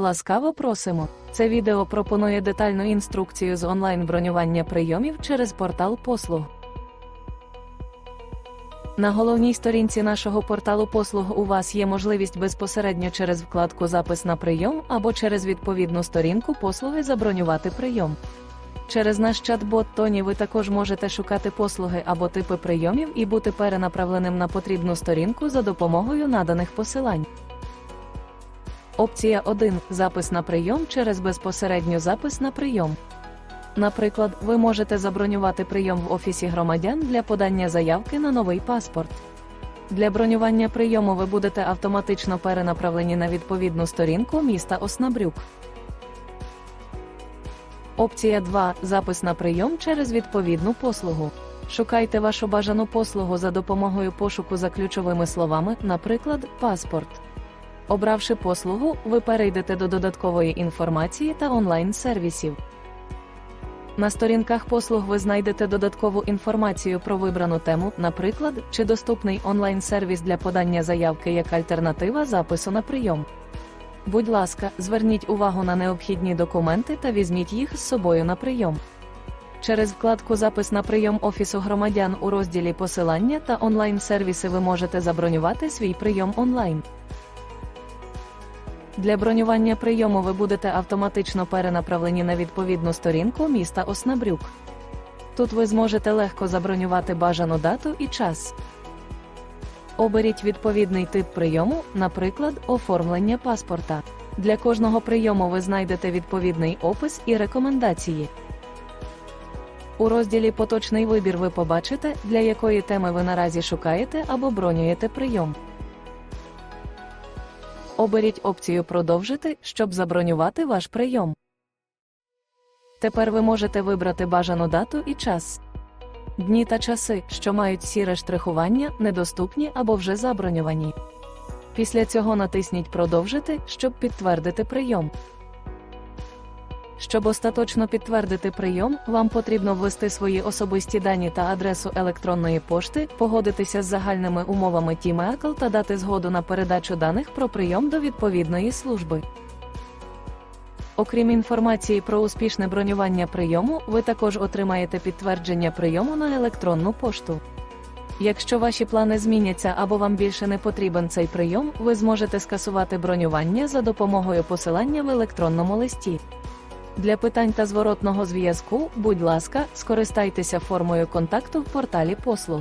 Ласкаво просимо. Це відео пропонує детальну інструкцію з онлайн-бронювання прийомів через портал послуг. На головній сторінці нашого порталу послуг у вас є можливість безпосередньо через вкладку Запис на прийом або через відповідну сторінку послуги забронювати прийом. Через наш чат-бот Тоні ви також можете шукати послуги або типи прийомів і бути перенаправленим на потрібну сторінку за допомогою наданих посилань. Опція 1. Запис на прийом через безпосередньо запис на прийом. Наприклад, ви можете забронювати прийом в офісі громадян для подання заявки на новий паспорт. Для бронювання прийому ви будете автоматично перенаправлені на відповідну сторінку міста Оснабрюк. Опція 2. Запис на прийом через відповідну послугу. Шукайте вашу бажану послугу за допомогою пошуку за ключовими словами, наприклад, паспорт. Обравши послугу, ви перейдете до додаткової інформації та онлайн-сервісів. На сторінках послуг ви знайдете додаткову інформацію про вибрану тему, наприклад, чи доступний онлайн-сервіс для подання заявки як альтернатива запису на прийом. Будь ласка, зверніть увагу на необхідні документи та візьміть їх з собою на прийом. Через вкладку Запис на прийом Офісу громадян у розділі Посилання та онлайн-сервіси ви можете забронювати свій прийом онлайн. Для бронювання прийому ви будете автоматично перенаправлені на відповідну сторінку міста Оснабрюк. Тут ви зможете легко забронювати бажану дату і час. Оберіть відповідний тип прийому, наприклад, оформлення паспорта. Для кожного прийому ви знайдете відповідний опис і рекомендації. У розділі Поточний вибір ви побачите, для якої теми ви наразі шукаєте або бронюєте прийом. Оберіть опцію Продовжити, щоб забронювати ваш прийом. Тепер ви можете вибрати бажану дату і час. Дні та часи, що мають сіре штрихування, недоступні або вже заброньовані. Після цього натисніть Продовжити, щоб підтвердити прийом. Щоб остаточно підтвердити прийом, вам потрібно ввести свої особисті дані та адресу електронної пошти, погодитися з загальними умовами TeamAcle та дати згоду на передачу даних про прийом до відповідної служби. Окрім інформації про успішне бронювання прийому, ви також отримаєте підтвердження прийому на електронну пошту. Якщо ваші плани зміняться або вам більше не потрібен цей прийом, ви зможете скасувати бронювання за допомогою посилання в електронному листі. Для питань та зворотного зв'язку, будь ласка, скористайтеся формою контакту в порталі послуг.